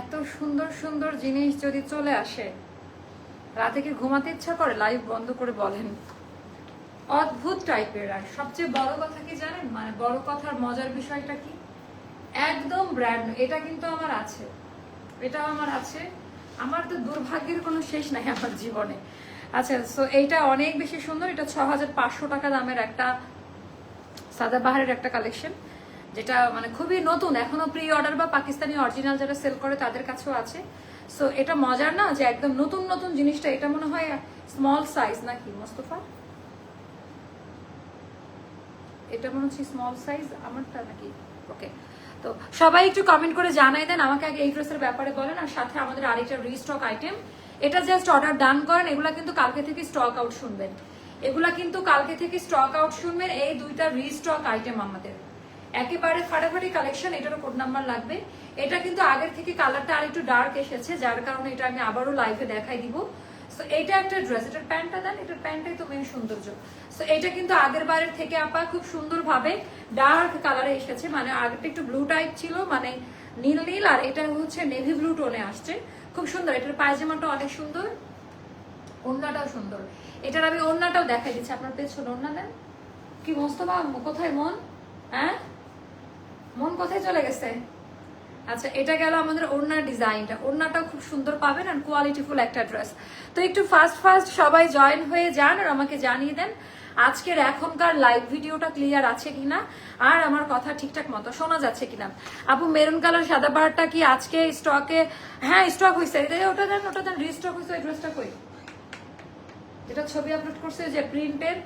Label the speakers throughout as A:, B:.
A: এত সুন্দর সুন্দর জিনিস যদি চলে আসে, রাতে কি ঘুমাতে ইচ্ছা করে? লাইভ বন্ধ করে বলেন। অদ্ভুত টাইপের আর সবচেয়ে বড় কথা কি জানেন? মানে বড় কথার মজার বিষয়টা কি? একদম ব্র্যান্ড এটা কিন্তু আমার আছে। এটাও আমার আছে। আমার তো দুর্ভাগ্যের কোনো শেষ নাই আমার জীবনে। আচ্ছা সো এইটা অনেক বেশি সুন্দর। এটা ছ হাজার পাঁচশো টাকা দামের একটা সাদাবাহারের একটা কালেকশন যেটা মানে খুবই নতুন, এখনও প্রি অর্ডার বা পাকিস্তানি অরিজিনাল যারা সেল করে তাদের কাছেও আছে। সো এটা মজার না যে একদম নতুন নতুন জিনিসটা, এটা মনে হয় স্মল সাইজ নাকি, মোস্তফা? এটা মনে হচ্ছে স্মল সাইজ আমারটা নাকি? ওকে তো সবাই একটু কমেন্ট করে জানাই দেন, আমাকে আগে এই ড্রেসের ব্যাপারে বলেন, আর সাথে আমাদের আরেকটা রিস্টক আইটেম এটা জাস্ট অর্ডার ডান করেন, এগুলা কিন্তু কালকে থেকে স্টক আউট শুনবেন। এগুলা কিন্তু কালকে থেকে স্টক আউট শুনবেন, এই দুইটা রিস্টক আইটেম আমাদের। একেবারে ফাটাফাটি কালেকশন এটারও কোড নাম্বার লাগবে। এটা কিন্তু আগের থেকে কালারটা আরেকটু ডার্ক এসেছে, যার কারণে এটা আমি আবারও লাইভে দেখাই দিব। সো এইটা একটা ড্রেস এটার প্যান্টটা দেন, এটার প্যান্টটাই তো মেন সৌন্দর্য। সো এটা কিন্তু আগের বারের থেকে আপা খুব সুন্দরভাবে ডার্ক কালারে এসেছে মানে আগেরটা একটু ব্লু টাইপ ছিল মানে নীল নীল, আর এটা হচ্ছে নেভি ব্লু টোনে আসছে। খুব সুন্দর, এটার পায়জামাটা অনেক সুন্দর, ওড়নাটাও সুন্দর। এটার আমি ওড়নাটাও দেখাই দিচ্ছি, আপনার পেছনে ওড়না দেন। কি মোস্তফা কোথায় মন? হ্যাঁ? মন কোথায় চলে গেছে? আচ্ছা এটা গেল আমাদের ওড়নার ডিজাইনটা। ওড়নাটাও খুব সুন্দর পাবেন আর কোয়ালিটিফুল একটা ড্রেস তো একটু ফার্স্ট ফার্স্ট সবাই জয়েন হয়ে যান আর আমাকে জানিয়ে দেন আজকের এখনকার লাইভ ভিডিওটা ক্লিয়ার আছে কিনা আর আমার কথা ঠিকঠাক মতো শোনা যাচ্ছে কিনা। আপু মেরুন কালার সাদা পাহাড়টা কি আজকে স্টকে হ্যাঁ স্টক হয়েছে ওটা দেন ওটা দেন রিস্টক হয়েছে ওই ড্রেসটা কই? যেটা ছবি আপলোড করছে যে প্রিন্টের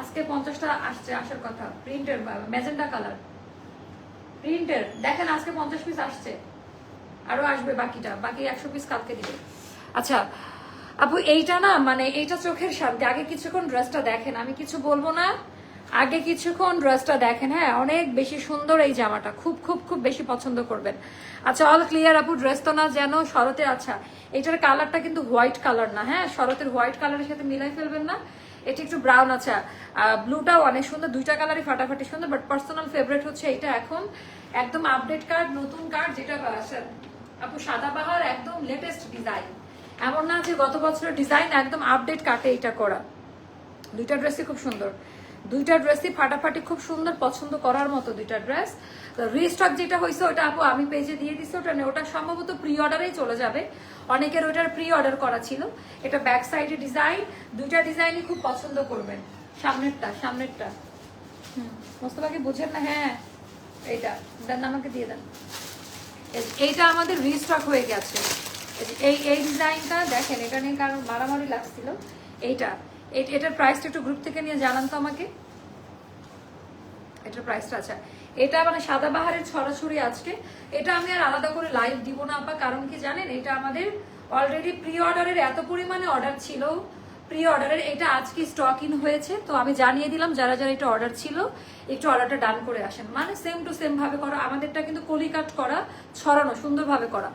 A: আজকে পঞ্চাশটা আসছে, আসার কথা। প্রিন্টের ম্যাজেন্ডা কালার প্রিন্টের দেখেন আজকে পঞ্চাশ পিস আসছে। আরও আসবে বাকিটা, বাকি একশো পিস কালকে দিবে। আচ্ছা আপু, এইটা না মানে এইটা চোখের শান্তি আগে কিছুক্ষণ ড্রেসটা দেখেন, আমি কিছু বলব না। আগে কিছুক্ষণ ড্রেসটা দেখেন হ্যাঁ অনেক বেশি সুন্দর এই জামাটা, খুব খুব খুব বেশি পছন্দ করবেন। আচ্ছা অল ক্লিয়ার আপু ড্রেস তো না যেন শরতে আচ্ছা এটার কালারটা কিন্তু হোয়াইট কালার না হ্যাঁ শরতের হোয়াইট কালারের সাথে মিলাই ফেলবেন না। এটা একটু ব্রাউন আছে। ব্লুটাও অনেক সুন্দর, দুইটা কালারই ফাটাফাটি সুন্দর বাট পার্সোনাল ফেভারিট হচ্ছে এটা এখন। একদম আপডেট কার্ড নতুন কার্ড যেটা আপু আপু পাহাড় একদম লেটেস্ট ডিজাইন এমন না যে গত বছরের ডিজাইন একদম আপডেট কাটে এটা করা। দুইটা ড্রেসই খুব সুন্দর। দুইটা ড্রেসই ফাটাফাটি খুব সুন্দর পছন্দ করার মতো দুইটা ড্রেস রিস্টক যেটা হয়েছে, ওটা আপু আমি পেজে দিয়ে দিচ্ছি ওটা নেই ওটা সম্ভবত প্রি অর্ডারেই চলে যাবে। অনেকের ওটার প্রি অর্ডার করা ছিল। এটা ব্যাক সাইডে ডিজাইন দুইটা ডিজাইনই খুব পছন্দ করবেন। সামনেরটা সামনেরটা। হুম, মোস্তফাকে বুঝেন না হ্যাঁ এইটা। দেন আমাকে দিয়ে দেন। এই- এইটা আমাদের রিস্টক হয়ে গেছে। এই এই ডিজাইনটা দেখেন, এটা নিয়ে কারণ মারামারি লাগছিল। এইটা। এই- এটার প্রাইসটা একটু গ্রুপ থেকে নিয়ে জানান তো আমাকে। এটার প্রাইসটা আচ্ছা। এটা মানে সাদা বাহারের ছড়াছড়ি আজকে। এটা আমি আর আলাদা করে লাইভ দিব না আপা, কারণ কি জানেন? এটা আমাদের অলরেডি প্রি অর্ডারের এত পরিমাণে অর্ডার ছিল প্রি অর্ডারের এটা আজকে স্টক ইন হয়েছে, তো আমি জানিয়ে দিলাম যারা যারা এটা অর্ডার ছিল, একটু অর্ডারটা ডান করে আসেন। মানে সেম টু সেম ভাবে করা, আমাদেরটা কিন্তু কলি কাট করা, ছড়ানো, সুন্দরভাবে করা।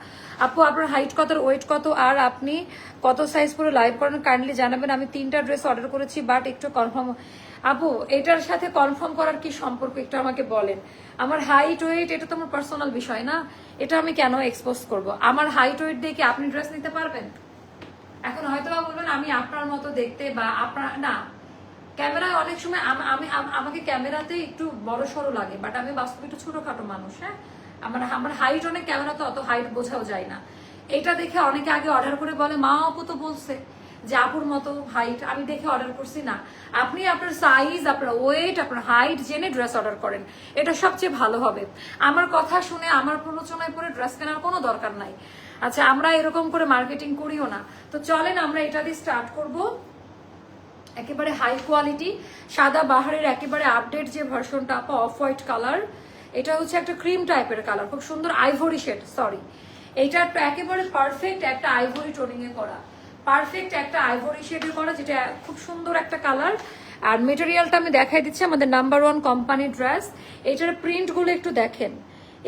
A: আপু, আপনার হাইট কত ওয়েট কত, আর আপনি কত সাইজ পরে লাইভ করেন? কাইন্ডলি জানাবেন, আমি তিনটা ড্রেস অর্ডার করেছি বাট একটু কনফার্ম আপু, এটার সাথে কনফার্ম করার কি সম্পর্ক? একটু আমাকে বলেন। আমার হাইট ওয়েট এটা তো আমার পার্সোনাল বিষয় না। এটা আমি কেন এক্সপোজ করব? আমার হাইট ওয়েট দিয়ে কি আপনি ড্রেস নিতে পারবেন? এখন হয়তো বা বলবেন, আমি আপনার মতো দেখতে বা আপনার না। ক্যামেরায় অনেক সময় আমি আমাকে ক্যামেরাতে একটু বড় সড়ো লাগে, বাট আমি বাস্তবে একটু ছোটখাটো মানুষ হ্যাঁ? আমার আমার হাইট অনেক, ক্যামেরাতে অত হাইট বোঝাও যায় না। এটা দেখে অনেকে আগে অর্ডার করে বলে, মা আপু তো বলছে যে আপুর মতো হাইট আমি দেখে অর্ডার করছি, না। আপনি আপনার সাইজ আপনার ওয়েট আপনার হাইট জেনে ড্রেস অর্ডার করেন। এটা সবচেয়ে ভালো হবে। আমার কথা শুনে, আমার প্রলোচনায় পরে ড্রেস কেনার কোনো দরকার নাই। আচ্ছা আমরা এরকম করে মার্কেটিং করিও না। তো চলেন আমরা এটা দিয়ে স্টার্ট করব। একেবারে হাই কোয়ালিটি সাদা বাহারের একেবারে আপডেট যে ভার্সনটা আপা অফ হোয়াইট কালার এটা হচ্ছে একটা ক্রিম টাইপের কালার খুব সুন্দর আইভরি শেড সরি এইটা একেবারে পারফেক্ট একটা আইভরি টোনিং এ করা। পারফেক্ট একটা আইভরি শেডে করা, যেটা খুব সুন্দর একটা কালার আর মেটেরিয়ালটা আমি দেখাই দিচ্ছি, আমাদের নাম্বার ওয়ান কোম্পানি ড্রেস এটার প্রিন্টগুলো একটু দেখেন।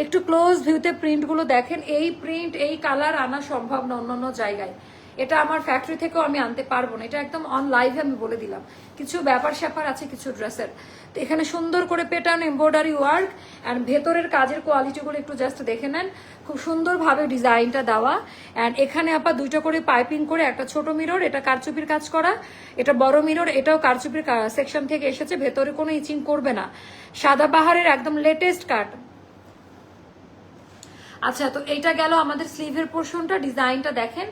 A: একটু ক্লোজ ভিউতে প্রিন্টগুলো দেখেন, এই প্রিন্ট এই কালার আনা সম্ভব না অন্য অন্য জায়গায়। এটা আমার ফ্যাক্টরি থেকেও আমি আনতে পারব না, এটা একদম অন লাইভে আমি বলে দিলাম। কিছু ব্যাপার স্যাপার আছে কিছু ড্রেসের তো এখানে সুন্দর করে পেটার্ন এমব্রয়ডারি ওয়ার্ক অ্যান্ড ভেতরের কাজের কোয়ালিটিগুলো একটু জাস্ট দেখে নেন। খুব সুন্দরভাবে ডিজাইনটা দেওয়া। অ্যান্ড এখানে আপা দুইটা করে পাইপিং করে একটা ছোট মিরর এটা কারচুপির কাজ করা। এটা বড় মিরর এটাও কারচুপির সেকশন থেকে এসেছে, ভেতরে কোনো ইচিং করবে না। সাদা বাহারের একদম লেটেস্ট কাট আচ্ছা তো এইটা গেল আমাদের স্লিভের পোর্শনটা ডিজাইনটা দেখেন।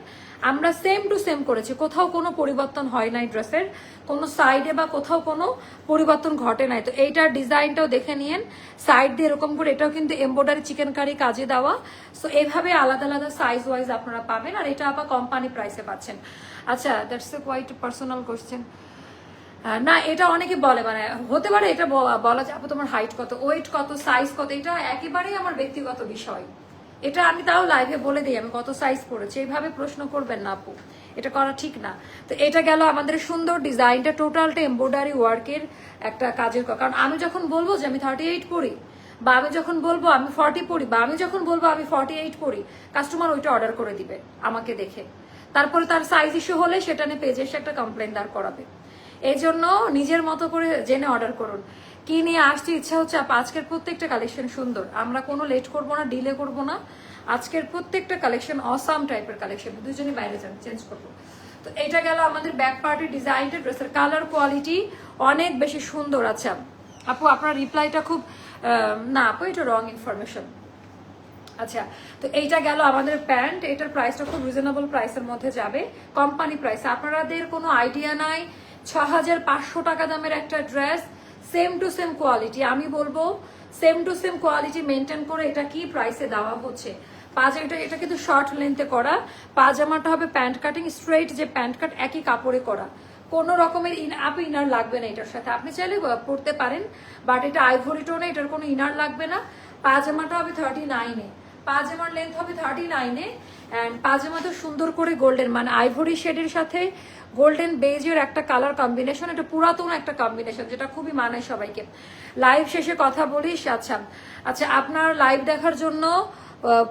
A: আমরা সেম টু সেম করেছি কোথাও কোনো পরিবর্তন হয় নাই ড্রেসের কোনো সাইডে বা কোথাও কোনো পরিবর্তন ঘটে নাই। তো এইটার ডিজাইনটাও দেখে নিয়েন সাইড দিয়ে এরকম করে এটাও কিন্তু এমব্রয়ডারি চিকেন কারি কাজে দেওয়া। সো এইভাবে আলাদা আলাদা সাইজ ওয়াইজ আপনারা পাবেন আর এটা আবার কোম্পানি প্রাইসে পাচ্ছেন। আচ্ছা that's a quite personal question ah, না এটা অনেকে বলে মানে হতে পারে এটা বলা যাবে তোমার হাইট কত? ওয়েট কত? সাইজ কত? এটা একেবারেই আমার ব্যক্তিগত বিষয়। এটা আমি তাও লাইভে বলে দিই, আমি কত সাইজ পড়েছি, এইভাবে প্রশ্ন করবেন না আপু, এটা করা ঠিক না। তো এটা গেল আমাদের সুন্দর ডিজাইনটা টোটালটা এমব্রয়ডারি ওয়ার্কের একটা কাজের কারণ আমি যখন বলব যে আমি থার্টি এইট পড়ি, বা আমি যখন বলব আমি ফর্টি পড়ি, বা আমি যখন বলব আমি ফর্টি এইট পড়ি কাস্টমার ওইটা অর্ডার করে দিবে, আমাকে দেখে। তারপরে তার সাইজ ইস্যু হলে সেটা নিয়ে পেজে এসে একটা কমপ্লেন দাঁড় করাবে। এই জন্য নিজের মতো করে জেনে অর্ডার করুন। কি নিয়ে আসতে ইচ্ছা হচ্ছে? আজকের প্রত্যেকটা কালেকশন সুন্দর। আমরা কোনো লেট করব না ডিলে করব না। আজকের প্রত্যেকটা কালেকশন অসাম টাইপের কালেকশন দুজনই বাইরে যান চেঞ্জ করব। তো এটা গেল আমাদের ব্যাক পার্টের ডিজাইনটা ড্রেসের কালার কোয়ালিটি অনেক বেশি সুন্দর আচ্ছা আপু, আপনার রিপ্লাইটা খুব না, আপু, এটা রং ইনফরমেশন আচ্ছা তো এইটা গেল আমাদের প্যান্ট এটার প্রাইসটা খুব রিজনেবল প্রাইসের মধ্যে যাবে। কোম্পানি প্রাইস আপনাদের কোনো আইডিয়া নাই? ছ টাকা দামের একটা dress same to same quality আমি বলব same to same quality maintain করে এটা কি প্রাইসে দেওয়া হচ্ছে। পাজামাটা এটা কিন্তু শর্ট লেন্থে করা। পাজামাটা হবে প্যান্ট কাটিং স্ট্রেট যে প্যান্ট কাট একই কাপড়ে করা। কোনো রকমের আপ ইনার লাগবে না এটার সাথে। আপনি চাইলে পড়তে পারেন বাট এটা আইভরি এটার কোনো ইনার লাগবে না। পাজামাটা হবে থার্টি নাইনে পাজামার লেন্থ হবে থার্টি নাইনে অ্যান্ড পাজামা তো সুন্দর করে গোল্ডেন মানে আইভরি শেডের সাথে গোল্ডেন বেজের একটা কালার কম্বিনেশন এটা পুরাতন একটা কম্বিনেশন যেটা খুবই মানায় সবাইকে। লাইভ শেষে কথা বলিস আচ্ছা। আচ্ছা আপনার লাইভ দেখার জন্য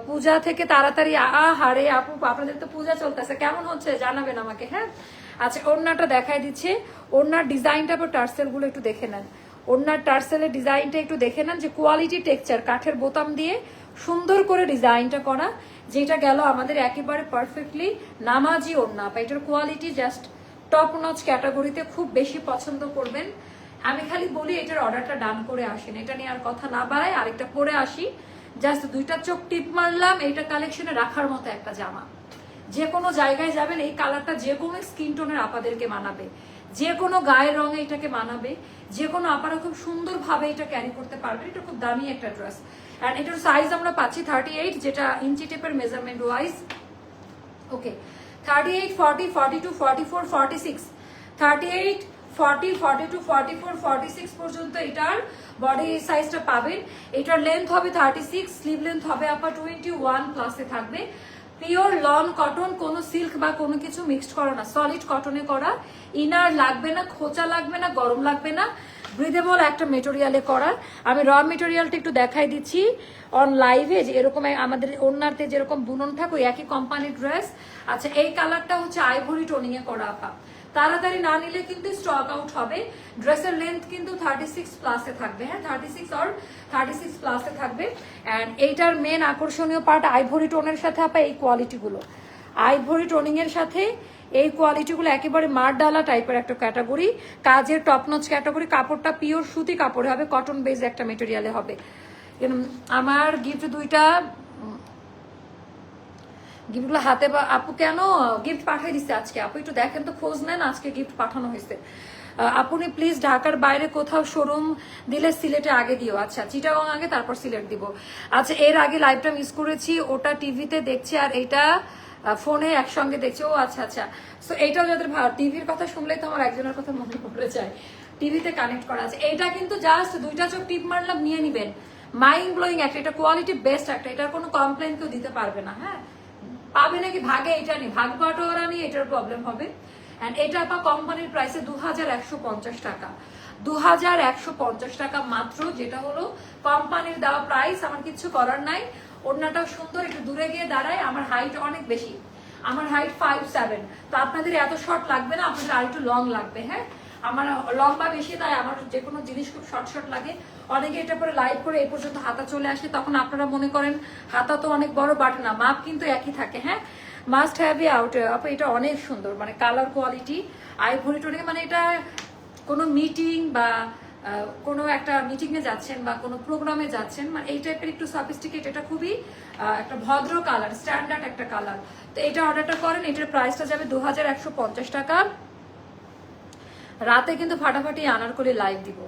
A: পূজা থেকে তাড়াতাড়ি আ হারে আপু, আপনাদের তো পূজা চলতেছে, কেমন হচ্ছে? জানাবেন আমাকে হ্যাঁ? আচ্ছা ওড়নাটা দেখাই দিচ্ছে। ওড়নার ডিজাইনটা বা টার্সেলগুলো একটু দেখে নেন। ওড়নার টার্সেলের ডিজাইনটা একটু দেখে নেন, যে কোয়ালিটি টেক্সচার কাঠের বোতাম দিয়ে সুন্দর করে ডিজাইনটা করা, যেটা গেল আমাদের একেবারে পারফেক্টলি নামাজি ওড়না। বা এটার কোয়ালিটি জাস্ট টপ নচ ক্যাটাগরিতে খুব বেশি পছন্দ করবেন। আমি খালি বলি এটার অর্ডারটা ডান করে আসেন। এটা নিয়ে আর কথা না বাড়াই আরেকটা পরে আসি। জাস্ট দুইটা চোখ টিপ মারলাম এটা কালেকশনে রাখার মতো একটা জামা। যে কোনো জায়গায় যাবেন, এই কালারটা যে কোনো স্কিন টোনের আপাদেরকে মানাবে। যে কোনো গায়ের রঙে এটাকে মানাবে। যে কোনো আপারা খুব সুন্দরভাবে এটা ক্যারি করতে পারবে এটা খুব দামি একটা ড্রেস অ্যান্ড এটার সাইজ আমরা পাচ্ছি থার্টি এইট যেটা ইঞ্চি টেপের measurement wise okay thirty eight forty forty two forty four forty six thirty eight forty forty two forty four forty six পর্যন্ত এটার বডি সাইজটা পাবেন। এটার লেন্থ হবে থার্টি সিক্স স্লিভ লেন্থ হবে আপনার টোয়েন্টি ওয়ান প্লাসে থাকবে। পিওর লন কটন কোনো সিল্ক বা কোনো কিছু মিক্সড করা না সলিড কটনে করা। ইনার লাগবে না, খোঁচা লাগবে না, গরম লাগবে না। ব্রিদেবল একটা মেটেরিয়ালে করা আমি র মেটেরিয়ালটা একটু দেখাই দিচ্ছি অন লাইভে যে এরকম আমাদের ওনারতে যেরকম বুনন থাকে, ওই একই কোম্পানির ড্রেস আচ্ছা এই কালারটা হচ্ছে আইভরি টোনিং এ করা আপা। তাড়াতাড়ি না নিলে কিন্তু স্টক আউট হবে। ড্রেসের লেন্থ কিন্তু থার্টি সিক্স প্লাসে থাকবে হ্যাঁ? থার্টি সিক্স আর থার্টি সিক্স প্লাসে থাকবে। অ্যান্ড এইটার মেন আকর্ষণীয় পার্ট আইভরি টোনের সাথে আপা এই কোয়ালিটিগুলো আইভরি টোনিং এর সাথে এই কোয়ালিটিগুলো একেবারে মার ডালা টাইপের একটা ক্যাটাগরি কাজের টপনচ ক্যাটাগরি কাপড়টা পিওর সুতি কাপড়ে হবে কটন বেজ একটা মেটেরিয়ালে হবে। আমার গিফট দুইটা গিফটগুলো হাতে বা আপু কেন গিফট পাঠিয়ে দিচ্ছে আজকে? আপু একটু দেখেন তো, খোঁজ নেন আজকে গিফট পাঠানো হয়েছে। আপনি প্লিজ ঢাকার বাইরে কোথাও শোরুম দিলে সিলেটে আগে দিও। আচ্ছা চিটাগং আগে, তারপর সিলেট দিব। আচ্ছা এর আগে লাইভটা মিস করেছি, ওটা টিভিতে দেখছি আর এটা ফোনে একসঙ্গে দেখছি, ও আচ্ছা আচ্ছা। সো এইটাও যাদের টিভির কথা শুনলেই তো আমার একজনের কথা মনে পড়ে যায়। টিভিতে কানেক্ট করা আছে। এটা কিন্তু জাস্ট দুইটা চোখ টিপ মারলাম, নিয়ে নিবেন। মাইন্ড ব্লোয়িং একটা এটা কোয়ালিটি বেস্ট একটা এটার কোনো কমপ্লেন কেউ দিতে পারবে না হ্যাঁ? পাবে নাকি? ভাগে এটা নেই। ভাগ বাটোয়ারা নিয়ে এটার প্রবলেম হবে। এন্ড এটা আপা কোম্পানির প্রাইসে দু হাজার একশো পঞ্চাশ টাকা। দু হাজার একশো পঞ্চাশ টাকা মাত্র, যেটা হলো কোম্পানির দেওয়া প্রাইস আমার কিছু করার নাই। ওড়নাটাও সুন্দর, একটু দূরে গিয়ে দাঁড়ায়, আমার হাইট অনেক বেশি। আমার হাইট ফাইভ সেভেন তো আপনাদের এত শর্ট লাগবে না, আপনাদের আর একটু লং লাগবে হ্যাঁ? আমার লম্বা বেশি, তাই আমার যে কোনো জিনিস খুব শর্ট শর্ট লাগে। অনেকে এটা পরে লাইভ করে এই পর্যন্ত হাতা চলে আসে, তখন আপনারা মনে করেন, হাতা তো অনেক বড় বাট না, মাপ কিন্তু একই থাকে হ্যাঁ? মাস্ট হ্যাভ এ আউট আপু, এটা অনেক সুন্দর মানে কালার কোয়ালিটি আইভরি টোনে মানে এটা কোনো মিটিং বা কোনো একটা মিটিংয়ে যাচ্ছেন বা কোনো প্রোগ্রামে যাচ্ছেন মানে এই টাইপের একটু সফিস্টিকেট এটা খুবই একটা ভদ্র কালার স্ট্যান্ডার্ড একটা কালার তো এটা অর্ডারটা করেন, এটার প্রাইসটা যাবে দু হাজার একশো পঞ্চাশ টাকা। রাতে কিন্তু ফাটাফাটি আনারকলি লাইভ দিব।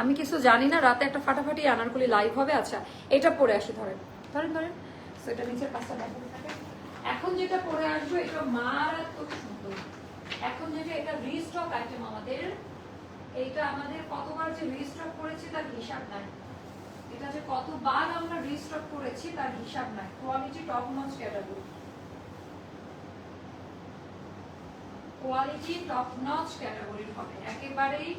A: আমি কিছু জানি না, রাতে একটা ফাটাফাটি আনারকলি লাইভ হবে? আচ্ছা এটা পরে আসি, ধরেন। ধরেন ধরেন। এটা নিচের এখন যেটা পরে আসব, এটা মারাত্মক সুন্দর। এখন যেটা এটা রিস্টক আইটেম আমাদের এইটা আমাদের কতবার যে রিস্টক করেছি তার হিসাব নাই। এটা যে কতবার আমরা রিস্টক করেছি তার হিসাব নাই। Quality top notch category quality top notch ক্যাটাগরির হবে। একেবারেই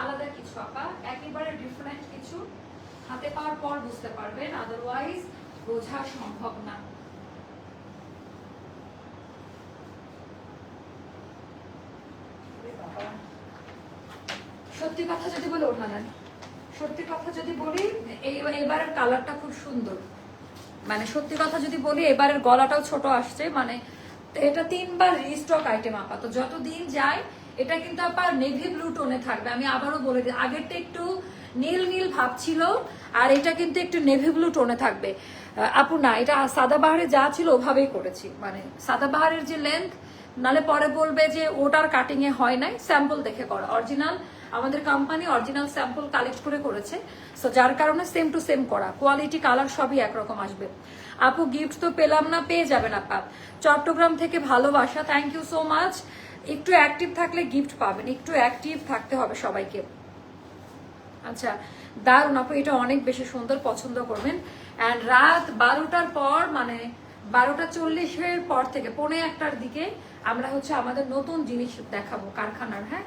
A: আলাদা কিছু আপা, একেবারে ডিফারেন্ট কিছু। হাতে পাওয়ার পর বুঝতে পারবেন আদারওয়াইজ বোঝা সম্ভব না ওরে বাবা। সত্যি কথা যদি বলি, ওঠা নেন সত্যি কথা যদি বলি এবারের কালারটা খুব সুন্দর। মানে সত্যি কথা যদি বলি, এবারের গলাটাও ছোট আসছে। মানে এটা তিনবার রিস্টক আইটেম আপাতত। যত দিন যায়, এটা কিন্তু আবার নেভি ব্লু টোনে থাকবে। আমি আবারও বলে দিই, আগেরটা একটু নীল নীল ভাব ছিল, আর এটা কিন্তু একটু নেভি ব্লু টোনে থাকবে। আপু, না, এটা সাদাবাহারে যা ছিল, ওভাবেই করেছি। মানে সাদাবাহারের যে লেন্থ নালে পরে বলবে যে ওটার কাটিং এ হয় নাই স্যাম্পল দেখে করা। অরিজিনাল আমাদের কোম্পানি অরিজিনাল স্যাম্পল কালেক্ট করে করেছে। সো যার কারণে সেম টু সেম করা। কোয়ালিটি কালার সবই একরকম আসবে। আপু গিফট তো পেলাম না, পেয়ে যাবেন আপা। চট্টগ্রাম থেকে ভালোবাসা থ্যাংক ইউ সো মাচ একটু অ্যাক্টিভ থাকলে গিফট পাবেন, একটু অ্যাক্টিভ থাকতে হবে সবাইকে। আচ্ছা দারুণ আপু, এটা অনেক বেশি সুন্দর পছন্দ করবেন। অ্যান্ড রাত বারোটার পর মানে বারোটা চল্লিশের পর থেকে, পৌনে একটার দিকে আমরা হচ্ছে আমাদের নতুন জিনিস দেখাবো কারখানার হ্যাঁ?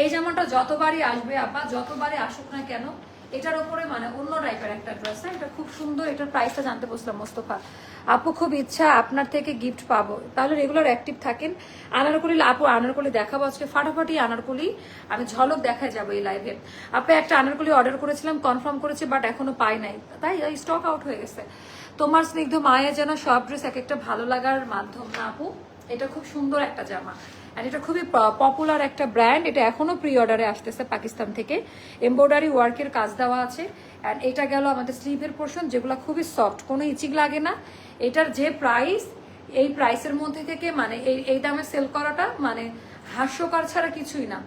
A: এই জামাটা যতবারই আসবে আপা, যতবারই আসুক না কেন, এটার উপরে মানে অন্য টাইপের একটা ড্রেস হ্যাঁ? এটা খুব সুন্দর, এটার প্রাইসটা জানতে বসলাম মোস্তফা। আপু, খুব ইচ্ছা আপনার থেকে গিফট পাবো। তাহলে রেগুলার অ্যাক্টিভ থাকেন। আনারকলি, আপু, আনারকলি দেখাবো আজকে। ফাটাফাটি আনারকলি আমি ঝলক দেখায় যাব এই লাইভে আপু, একটা আনারকলি অর্ডার করেছিলাম কনফার্ম করেছি বাট এখনও পাই নাই। তাই স্টক আউট হয়ে গেছে। তোমার স্নিগ্ধ মায়ের যেন সব ড্রেস এক একটা ভালো লাগার মাধ্যম না, আপু। এটা খুব সুন্দর একটা জামা। আর এটা খুবই পপুলার একটা ব্র্যান্ড এটা এখনও প্রি অর্ডারে আসতেছে পাকিস্তান থেকে। এমব্রয়ডারি ওয়ার্কের কাজ দেওয়া আছে। অ্যান্ড এটা গেল আমাদের স্লিভের পোর্শন যেগুলো খুবই সফট কোনো ইচিং লাগে না। এটার যে প্রাইস এই প্রাইসের মধ্যে থেকে মানে এই এই দামে সেল করাটা মানে হাস্যকর ছাড়া কিছুই না।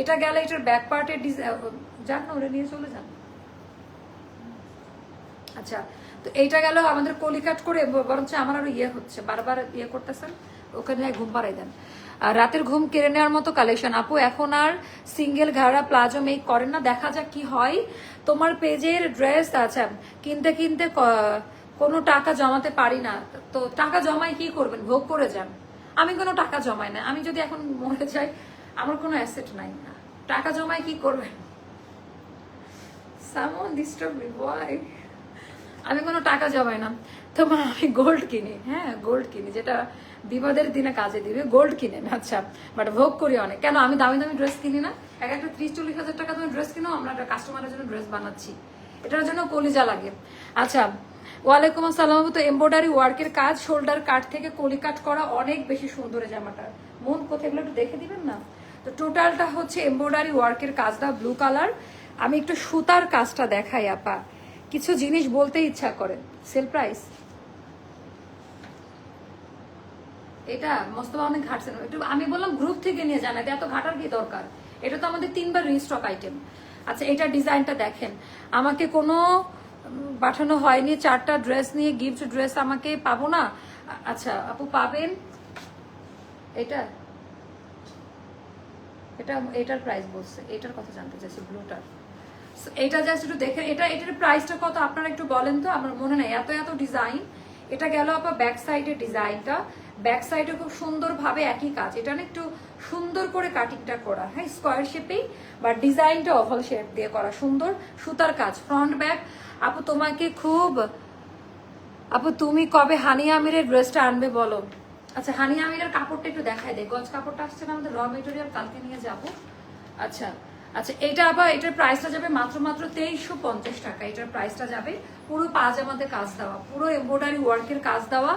A: এটা গেলে এটার ব্যাক পার্টের ডিজাইন যান ওরা নিয়ে চলে যান। আচ্ছা তো এইটা গেল আমাদের কলিকাট করে বরঞ্চ আমার আরও ইয়ে হচ্ছে, বারবার ইয়ে করতেছেন ওখানে ঘুম পাড়াই দেন। আর রাতের ঘুম কেড়ে নেওয়ার মতো কালেকশন আপু, এখন আর সিঙ্গেল ঘাড়া প্লাজো মেক করেন না, দেখা যাক কি হয়। তোমার পেজের ড্রেস আচ্ছা কিনতে কিনতে কোনো টাকা জমাতে পারি না, তো টাকা জমাই কি করবেন? ভোগ করে যান। আমি কোনো টাকা জমাই না, আমি যদি এখন মরে যাই, আমার কোনো অ্যাসেট নাই টাকা জমাই কি করবেন? সামন ডিস্টার্ব মি বয় আমি কোনো টাকা জমাই না। তোমার আমি গোল্ড কিনি হ্যাঁ গোল্ড কিনি, যেটা বিপদের দিনে কাজে দিবে গোল্ড কিনেন আচ্ছা। বাট ভোগ করি অনেক। কেন, আমি দামি দামি ড্রেস কিনি না? এক একটা ত্রিশ চল্লিশ হাজার টাকা তুমি ড্রেস কিনো, আমরা একটা কাস্টমারের জন্য ড্রেস বানাচ্ছি। এটার জন্য কলিজা লাগে। আচ্ছা ওয়ালাইকুম আসসালাম, তো এমব্রয়ডারি ওয়ার্কের কাজ শোল্ডার কাট থেকে কলি কাট করা অনেক বেশি সুন্দর জামাটা। মন কোথায় একটু দেখে দিবেন না? তো টোটালটা হচ্ছে এমব্রয়ডারি ওয়ার্কের কাজটা ব্লু কালার আমি একটু সুতার কাজটা দেখাই, আপা। কিছু জিনিস বলতে ইচ্ছা করে। Sale price. এটা মোস্তফা অনেক ঘাটছেন একটু আমি বললাম গ্রুপ থেকে নিয়ে জানা এত ঘাটার কি দরকার? এটা তো আমাদের তিনবার রিস্টক আইটেম আচ্ছা এটা ডিজাইনটা দেখেন। আমাকে কোনো পাঠানো হয়নি, চারটা ড্রেস নিয়ে গিফট ড্রেস আমাকে পাবো না? আচ্ছা আপু পাবেন? এটা? এটা, এটার প্রাইস বলছে। এটার কথা জানতে চাইছি ব্লুটার এটা জাস্ট একটু দেখেন, এটা, এটার প্রাইসটা কত আপনারা একটু বলেন তো? আমার মনে নাই, এত এত ডিজাইন এটা গেল আপনার ব্যাক সাইডের ডিজাইনটা ব্যাক সাইডে খুব সুন্দরভাবে একই কাজ। এটা না একটু সুন্দর করে কাটিংটা করা হ্যাঁ স্কোয়ার শেপেই বা ডিজাইনটা ওভাল শেপ দিয়ে করা, সুন্দর সুতার কাজ ফ্রন্ট ব্যাক আপু, তোমাকে খুব, আপু, তুমি কবে হানি আমিরের ড্রেসটা আনবে বলো? আচ্ছা হানি আমিরের কাপড়টা একটু দেখাই দেয় গজ কাপড়টা আসছে না আমাদের র মেটেরিয়াল কালকে নিয়ে যাব। আচ্ছা। আচ্ছা এটা আবার, এটার প্রাইসটা যাবে মাত্র মাত্র তেইশশো পঞ্চাশ টাকা। এটার প্রাইসটা যাবে পুরো পাজামাতে কাজ দেওয়া, পুরো এমব্রয়ডারি ওয়ার্কের কাজ দেওয়া,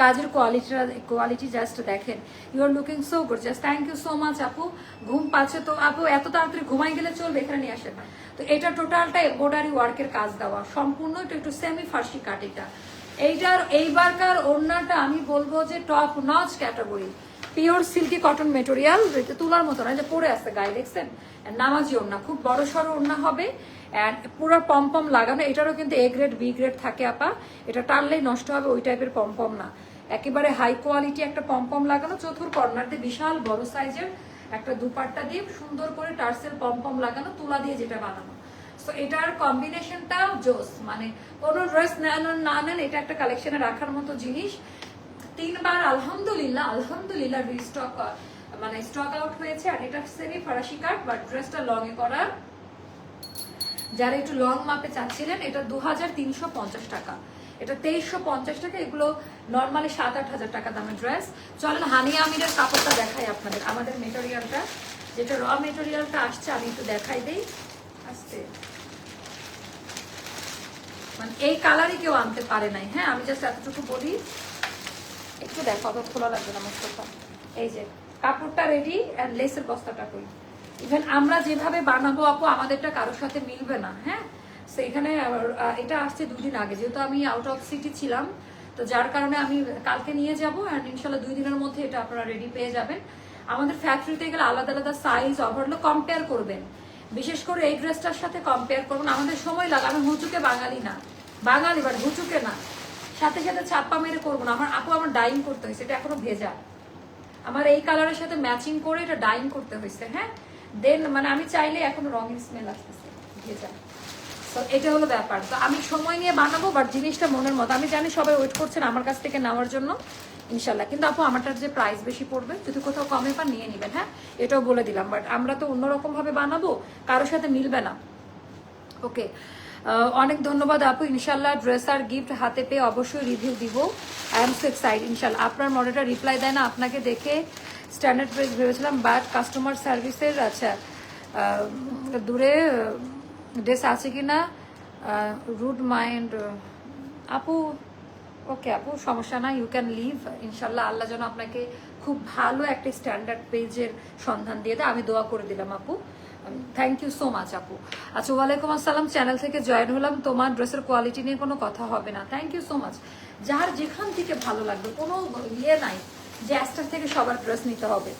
A: কাজের কোয়ালিটিটা কোয়ালিটি জাস্ট দেখেন। You are looking so good just thank you so much আপু। ঘুম পাচ্ছে তো, আপু, এত তাড়াতাড়ি ঘুমাই গেলে চলবে, এখানে নিয়ে আসেন। তো এটা টোটালটা এমব্রয়ডারি ওয়ার্কের কাজ দেওয়া, সম্পূর্ণ একটু সেমি ফার্সি কাট এটা এইটার এইবারকার ওড়নাটা আমি বলব যে top notch category pure silky cotton material, যেটা তুলার মতো না যে পরে আসছে গায়ে, দেখছেন? নামাজি ওড়না, খুব বড় সড়ো ওড়না হবে। অ্যান্ড পুরো পম্পম লাগানো, এটারও কিন্তু এ গ্রেড বি গ্রেড থাকে, আপা। এটা টানলেই নষ্ট হবে, ওই টাইপের পম্পম না। একেবারে হাই কোয়ালিটি একটা পম্পম লাগানো, চতুর কর্নার দিয়ে বিশাল বড় সাইজের একটা দুপাট্টা দিয়ে সুন্দর করে টার্সেল পম্পম লাগানো, তুলা দিয়ে যেটা বানানো। সো এটার কম্বিনেশনটাও জোস মানে কোনো ড্রেস না নেন, এটা একটা কালেকশনে রাখার মতো জিনিস। তিনবার আলহামদুলিল্লাহ আলহামদুলিল্লাহ রিস্টক মানে স্টক আউট হয়েছে আর এটা সেমি ফরাসি কাট বাট ড্রেসটা লং এ করার। যারা একটু লং মাপে চাচ্ছিলেন, এটা দু টাকা। এটা তেইশশো পঞ্চাশ টাকা, এগুলো নর্মালি সাত আট হাজার টাকা দামের ড্রেস চলেন হানিয়া আমিরের কাপড়টা দেখাই আপনাদের, আমাদের মেটেরিয়ালটা যেটা র মেটেরিয়ালটা আসছে, আমি একটু দেখাই দিই। আসতে মানে এই কালারই কেউ আনতে পারে নাই। হ্যাঁ আমি জাস্ট এতটুকু বলি। একটু দেখো অত খোলা লাগবে না মোস্তফা এই যে, কাপড়টা রেডি আর লেসের বস্তাটা কই ইভেন আমরা যেভাবে বানাবো আপু, আমাদেরটা কারোর সাথে মিলবে না হ্যাঁ? তো এখানে এটা আসছে দুদিন আগে। যেহেতু আমি আউট অফ সিটি ছিলাম, তো যার কারণে আমি কালকে নিয়ে যাব অ্যান্ড ইনশাল্লাহ দুই দিনের মধ্যে এটা আপনারা রেডি পেয়ে যাবেন। আমাদের ফ্যাক্টরিতে গেলে আলাদা আলাদা সাইজ ওভারলো কম্পেয়ার করবেন। বিশেষ করে এই ড্রেসটার সাথে কম্পেয়ার করবেন। আমাদের সময় লাগে, আমি হুচুকে বাঙালি না। বাঙালি বাট হুচুকে না। সাথে সাথে ছাপ্পা মেরে করব না। আমার আপু আমার ডাইং করতে হয়েছে, এটা এখনও ভেজা। আমার এই কালারের সাথে ম্যাচিং করে এটা ডাইং করতে হয়েছে হ্যাঁ? দেন মানে আমি চাইলে এখনও রঙের স্মেল আসতেছে, ভেজা। তো এটা হলো ব্যাপার। তো আমি সময় নিয়ে বানাবো বাট জিনিসটা মনের মতো। আমি জানি সবাই ওয়েট করছেন আমার কাছ থেকে নেওয়ার জন্য, ইনশাল্লাহ। কিন্তু আপু, আমারটার যে প্রাইস বেশি পড়বে, যদি কোথাও কমে পান নিয়ে নেবেন হ্যাঁ? এটাও বলে দিলাম বাট আমরা তো অন্যরকম ভাবে বানাবো, কারোর সাথে মিলবে না। ওকে অনেক ধন্যবাদ আপু। ইনশাল্লাহ ড্রেস আর গিফট হাতে পেয়ে অবশ্যই রিভিউ দিব। আই এম সো এক্সাইড ইনশাল্লাহ আপনার মডেলটা রিপ্লাই দেয় না, আপনাকে দেখে স্ট্যান্ডার্ড প্রাইস ভেবেছিলাম বাট কাস্টমার সার্ভিসের আচ্ছা দূরে ড্রেস আছে কি না রুড মাইন্ড আপু ওকে আপু, সমস্যা না ইউ ক্যান লিভ ইনশাল্লাহ আল্লাহ যেন আপনাকে খুব ভালো একটা স্ট্যান্ডার্ড পেজের সন্ধান দিয়ে দেয়। আমি দোয়া করে দিলাম, আপু। থ্যাংক ইউ সো মাচ আপু আচ্ছা ওয়ালাইকুম আসসালাম চ্যানেল থেকে জয়েন হলাম। তোমার ড্রেসের কোয়ালিটি নিয়ে কোনো কথা হবে না। থ্যাংক ইউ সো মাচ যার যেখান থেকে ভালো লাগবে, কোনো ইয়ে নাই যে অ্যাস্টার থেকে সবার ড্রেস নিতে হবে।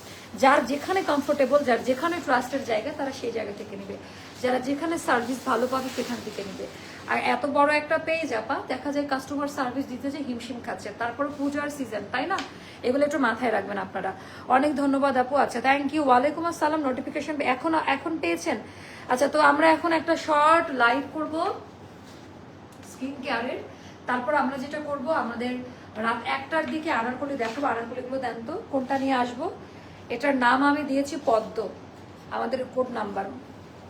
A: যার যেখানে কমফোর্টেবল যার যেখানে ট্রাস্টের জায়গা, তারা সেই জায়গা থেকে নেবে। যারা যেখানে সার্ভিস ভালো পাবে সেখান থেকে নেবে। আর এত বড় একটা পেজ আপা, দেখা যায় কাস্টমার সার্ভিস দিতে যে হিমশিম খাচ্ছে। তারপর পূজার সিজন তাই না? এগুলো একটু মাথায় রাখবেন আপনারা। অনেক ধন্যবাদ, আপু। আচ্ছা থ্যাংক ইউ ওয়ালাইকুম আসসালাম। নোটিফিকেশন এখন এখন পেয়েছেন? আচ্ছা তো আমরা এখন একটা শর্ট লাইভ করব স্কিন কেয়ারের তারপর আমরা যেটা করব, আমাদের রাত একটার দিকে আনারকলি দেখাবো। আনারকলিগুলো দেন তো, কোনটা নিয়ে আসব? এটার নাম আমি দিয়েছি পদ্ম। আমাদের কোড নাম্বার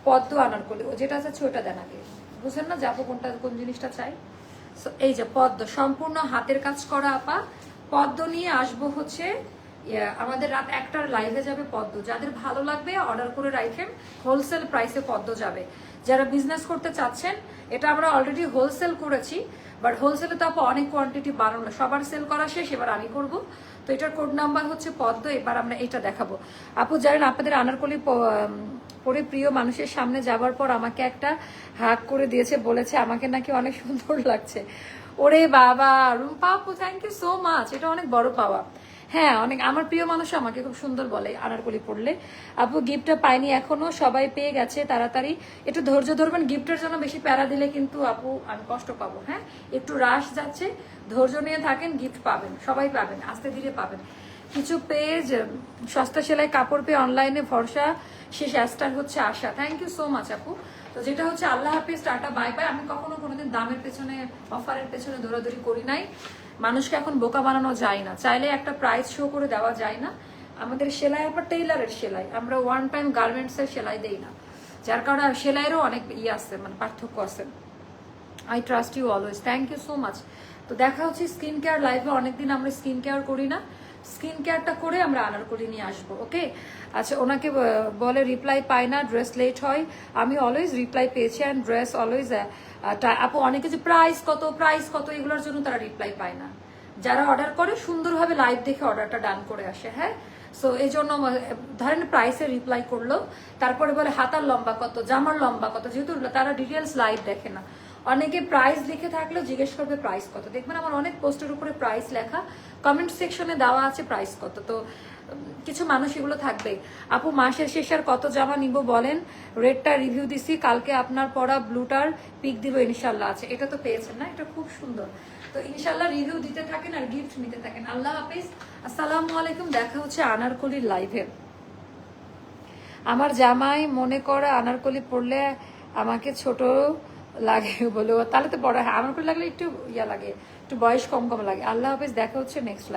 A: পদ্ম আনারকলি ও যেটা আছে ওটা দেন আগে। বুঝলেন না যাব কোনটা কোন জিনিসটা চাই? So, এই যে পদ্ম সম্পূর্ণ হাতের কাজ করা আপা। পদ্ম নিয়ে আসব হচ্ছে আমাদের রাত একটার লাইভে যাবে পদ্ম। যাদের ভালো লাগবে অর্ডার করে রাখেন হোলসেল প্রাইসে পদ্ম যাবে। যারা বিজনেস করতে চাচ্ছেন এটা আমরা অলরেডি হোলসেল করেছি বাট হোলসেলে তো আপু অনেক কোয়ান্টিটি বাড়ানো সবার সেল করা শেষ এবার আমি করব। তো এটার কোড নাম্বার হচ্ছে পদ্ম, এবার আমরা এটা দেখাবো। আপু, জানেন আপনাদের আনারকলি পরে প্রিয় মানুষের সামনে যাবার পর আমাকে একটা হাক করে দিয়েছে, বলেছে আমাকে নাকি অনেক সুন্দর লাগছে। ওরে বাবা, রুম্পা আপু থ্যাংক ইউ সো মাচ এটা অনেক বড় পাওয়া। হ্যাঁ অনেক, আমার প্রিয় মানুষ আমাকে খুব সুন্দর বলে আনারকলি পড়লে। আপু গিফটটা পাইনি এখনও, সবাই পেয়ে গেছে তাড়াতাড়ি। একটু ধৈর্য ধরবেন গিফটের জন্য বেশি প্যারা দিলে কিন্তু আপু আমি কষ্ট পাবো হ্যাঁ? একটু রাশ যাচ্ছে, ধৈর্য নিয়ে থাকেন গিফট পাবেন, সবাই পাবেন, আস্তে ধীরে পাবেন। কিছু পেজ সস্তা সেলাই, কাপড় পেয়ে অনলাইনে ভরসা, শেষ অ্যাস্টার হচ্ছে আশা। থ্যাংক ইউ সো মাচ আপু। তো যেটা হচ্ছে, আল্লাহ হাফিজ, টাটা বাই বাই আমি কখনো কোনোদিন দামের পেছনে, অফারের পেছনে দৌড়াদৌড়ি করি নাই। মানুষকে এখন বোকা বানানো যায় না। চাইলে একটা প্রাইস শো করে দেওয়া যায় না। আমাদের সেলাই, আবার টেইলারের সেলাই। আমরা ওয়ান টাইম গার্মেন্টসের সেলাই দেই না। যার কারণে সেলাইয়েরও অনেক ইয়ে আছে মানে পার্থক্য আছে। I trust you always thank you so much তো দেখা হচ্ছে স্কিন কেয়ার লাইভে অনেকদিন আমরা স্কিন কেয়ার করি না। স্কিন কেয়ারটা করে আমরা আনারকলি নিয়ে আসব, ওকে? আচ্ছা ওনাকে বলে রিপ্লাই পায় না ড্রেস লেট হয়। আমি অলওয়েজ রিপ্লাই পেয়েছি অ্যান্ড ড্রেস অলওয়েজ আপু, অনেকে যে প্রাইস কত প্রাইস কত, এগুলোর জন্য তারা রিপ্লাই পায় না। যারা অর্ডার করে, সুন্দরভাবে লাইভ দেখে অর্ডারটা ডান করে আসে হ্যাঁ? সো এই জন্য ধরেন প্রাইসে রিপ্লাই করল, তারপরে বলে হাতার লম্বা কত, জামার লম্বা কত, যেহেতু তারা ডিটেলস লাইভ দেখে না। অনেকে প্রাইস লিখে থাকলেও জিজ্ঞেস করবে প্রাইস কত। দেখবেন আমার অনেক পোস্টের উপরে প্রাইস লেখা কমেন্ট সেকশনে দেওয়া আছে প্রাইস কত। তো কিছু মানুষ এগুলো থাকবে। আপু, মাসের শেষে আর কত জামা নিব বলেন? রেডটা রিভিউ দিছি, কালকে আপনার পরা ব্লুটার পিক দিব ইনশাল্লাহ আছে। এটা তো পেয়েছেন না? এটা খুব সুন্দর। তো ইনশাল্লাহ রিভিউ দিতে থাকেন আর গিফট নিতে থাকেন। আল্লাহ হাফিজ। আসসালামু আলাইকুম, দেখা হচ্ছে আনারকলির লাইভে আমার জামাই মনে করে আনারকলি পড়লে আমাকে ছোট লাগে বলো তাহলে তো বড় হয়। উপরে লাগলে একটু ইয়া লাগে, একটু বয়স কম কম লাগে। আল্লাহ হাফিজ, দেখা হচ্ছে নেক্সট লাইভ